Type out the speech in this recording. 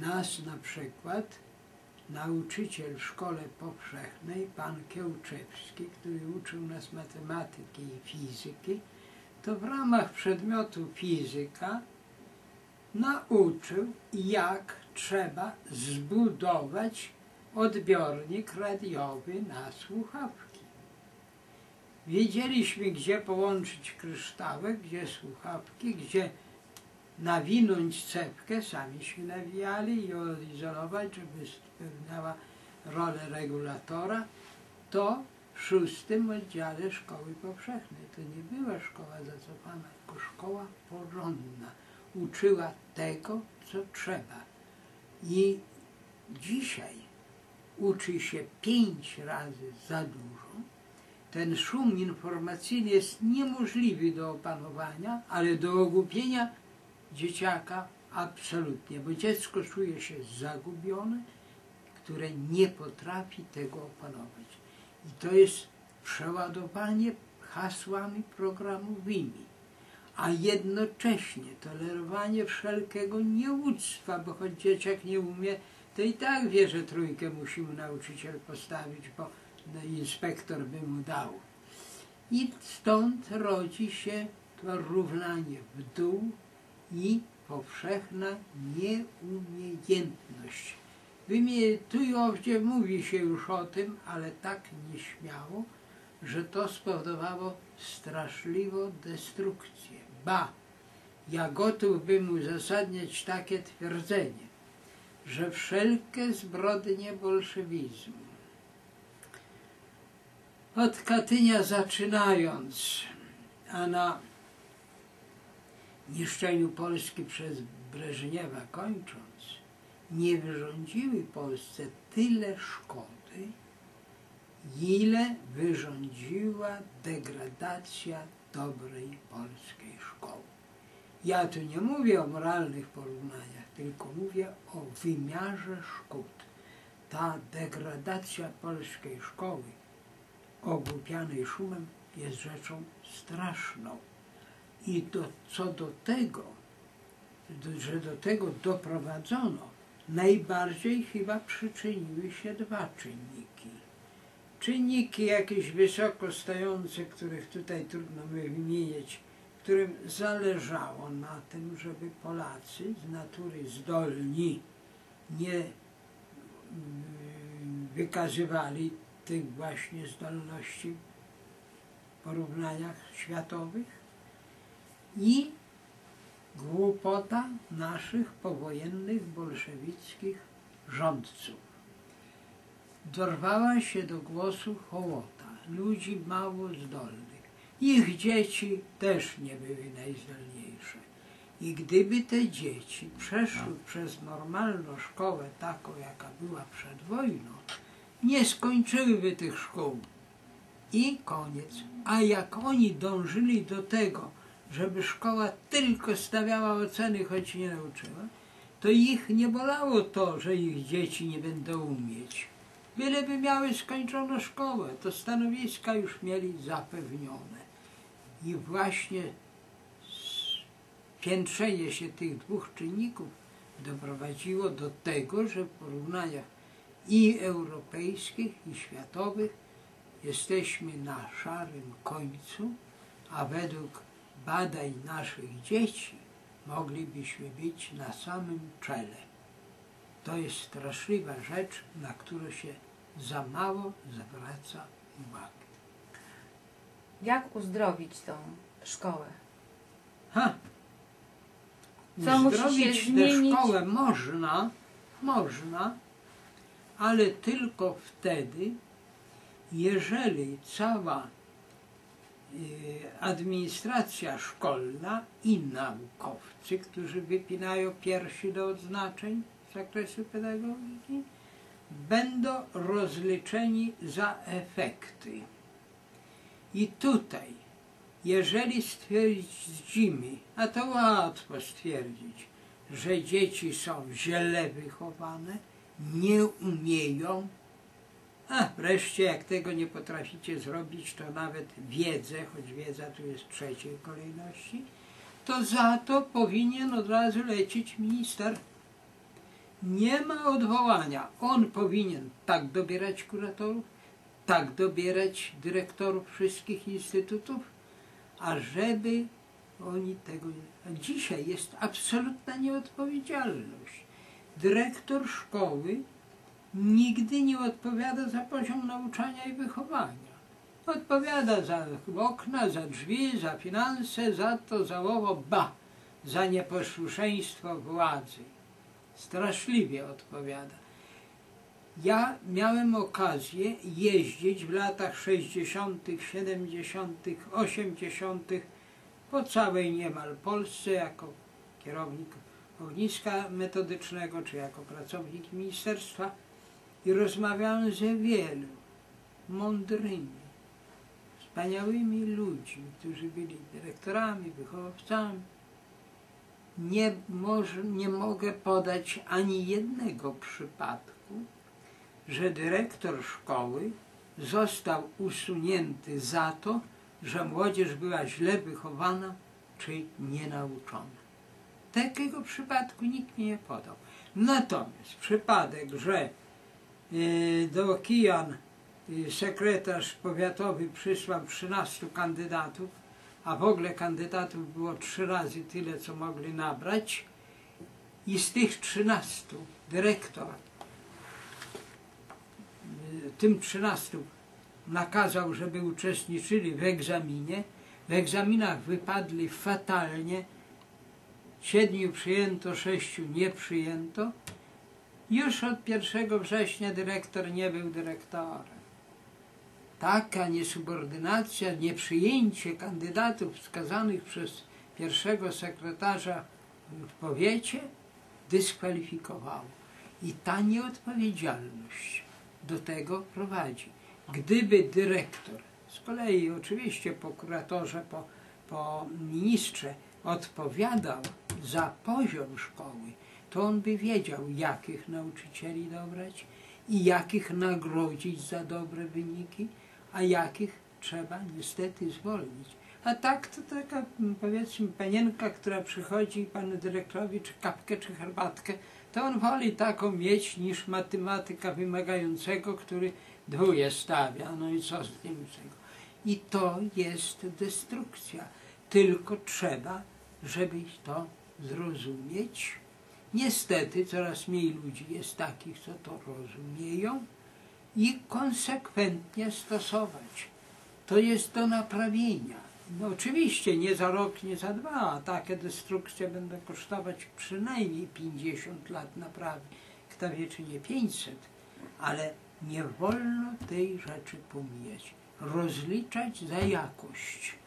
Nas na przykład nauczyciel w szkole powszechnej, pan Kiełczewski, który uczył nas matematyki i fizyki, to w ramach przedmiotu fizyka nauczył, jak trzeba zbudować odbiornik radiowy na słuchawki. Wiedzieliśmy, gdzie połączyć kryształek, gdzie słuchawki, gdzie nawinąć cepkę, sami się nawijali i odizolować, żeby spełniała rolę regulatora, to w szóstym oddziale szkoły powszechnej. To nie była szkoła zacofana, tylko szkoła porządna. Uczyła tego, co trzeba. I dzisiaj uczy się pięć razy za dużo. Ten szum informacyjny jest niemożliwy do opanowania, ale do ogłupienia dzieciaka absolutnie, bo dziecko czuje się zagubione, które nie potrafi tego opanować. I to jest przeładowanie hasłami programowymi, a jednocześnie tolerowanie wszelkiego nieuctwa, bo choć dzieciak nie umie, to i tak wie, że trójkę musi mu nauczyciel postawić, bo no, inspektor by mu dał. I stąd rodzi się to równanie w dół i powszechna nieumiejętność. Tu i owdzie mówi się już o tym, ale tak nieśmiało, że to spowodowało straszliwą destrukcję. Ba, ja gotów bym uzasadniać takie twierdzenie, że wszelkie zbrodnie bolszewizmu, od Katynia zaczynając, a na niszczeniu Polski przez Breżniewa kończąc, nie wyrządziły Polsce tyle szkody, ile wyrządziła degradacja dobrej polskiej szkoły. Ja tu nie mówię o moralnych porównaniach, tylko mówię o wymiarze szkód. Ta degradacja polskiej szkoły, ogłupianej szumem, jest rzeczą straszną. I do, co do tego, że do tego doprowadzono, najbardziej chyba przyczyniły się dwa czynniki. Czynniki jakieś wysoko stojące, których tutaj trudno wymienić, którym zależało na tym, żeby Polacy z natury zdolni nie mm, wykazywali tych właśnie zdolności w porównaniach światowych i głupota naszych powojennych bolszewickich rządców. Dorwała się do głosu hołota, ludzi mało zdolnych. Ich dzieci też nie były najzdolniejsze. I gdyby te dzieci przeszły przez normalną szkołę, taką jaka była przed wojną, nie skończyłyby tych szkół. I koniec. A jak oni dążyli do tego, żeby szkoła tylko stawiała oceny, choć nie nauczyła, to ich nie bolało to, że ich dzieci nie będą umieć. Byleby miały skończoną szkołę, to stanowiska już mieli zapewnione. I właśnie piętrzenie się tych dwóch czynników doprowadziło do tego, że w porównaniach i europejskich, i światowych jesteśmy na szarym końcu, a według badań naszych dzieci moglibyśmy być na samym czele. To jest straszliwa rzecz, na którą się za mało zwraca uwagę. Jak uzdrowić tą szkołę? Ha! Co Uzdrowić tę zmienić? szkołę można, można, ale tylko wtedy, jeżeli cała administracja szkolna i naukowcy, którzy wypinają piersi do odznaczeń z zakresu pedagogiki, będą rozliczeni za efekty. I tutaj, jeżeli stwierdzimy, a to łatwo stwierdzić, że dzieci są źle wychowane, nie umieją, a wreszcie jak tego nie potraficie zrobić, to nawet wiedzę, choć wiedza tu jest trzeciej kolejności, to za to powinien od razu lecieć minister. Nie ma odwołania. On powinien tak dobierać kuratorów, tak dobierać dyrektorów wszystkich instytutów, a żeby oni tego. A dzisiaj jest absolutna nieodpowiedzialność. Dyrektor szkoły nigdy nie odpowiada za poziom nauczania i wychowania. Odpowiada za okna, za drzwi, za finanse, za to, za owo, ba, za nieposłuszeństwo władzy. Straszliwie odpowiada. Ja miałem okazję jeździć w latach 60., 70., 80. po całej niemal Polsce jako kierownik ogniska metodycznego czy jako pracownik ministerstwa i rozmawiałem ze wielu mądrymi, wspaniałymi ludźmi, którzy byli dyrektorami, wychowawcami. Nie, może, nie mogę podać ani jednego przypadku, że dyrektor szkoły został usunięty za to, że młodzież była źle wychowana czy nienauczona. Takiego przypadku nikt mi nie podał. Natomiast przypadek, że do Kijan y, sekretarz powiatowy przysłał 13 kandydatów, a w ogóle kandydatów było trzy razy tyle, co mogli nabrać, i z tych 13 dyrektor y, tym 13 nakazał, żeby uczestniczyli w egzaminie. W egzaminach wypadli fatalnie. Siedmiu przyjęto, sześciu nie przyjęto. Już od 1 września dyrektor nie był dyrektorem. Taka niesubordynacja, nieprzyjęcie kandydatów wskazanych przez pierwszego sekretarza w powiecie dyskwalifikowało. I ta nieodpowiedzialność do tego prowadzi. Gdyby dyrektor, z kolei oczywiście po kuratorze, po, po ministrze, odpowiadał za poziom szkoły, to on by wiedział, jakich nauczycieli dobrać i jakich nagrodzić za dobre wyniki, a jakich trzeba niestety zwolnić. A tak to taka powiedzmy panienka, która przychodzi panu dyrektorowi czy kapkę, czy herbatkę, to on woli taką mieć niż matematyka wymagającego, który dwóje stawia. No i co z tym tego? I to jest destrukcja. Tylko trzeba, żeby to zrozumieć. Niestety coraz mniej ludzi jest takich, co to rozumieją i konsekwentnie stosować. To jest do naprawienia. No oczywiście nie za rok, nie za dwa, a takie destrukcje będą kosztować przynajmniej 50 lat naprawy. Kto wie, czy nie 500, ale nie wolno tej rzeczy pomijać. Rozliczać za jakość.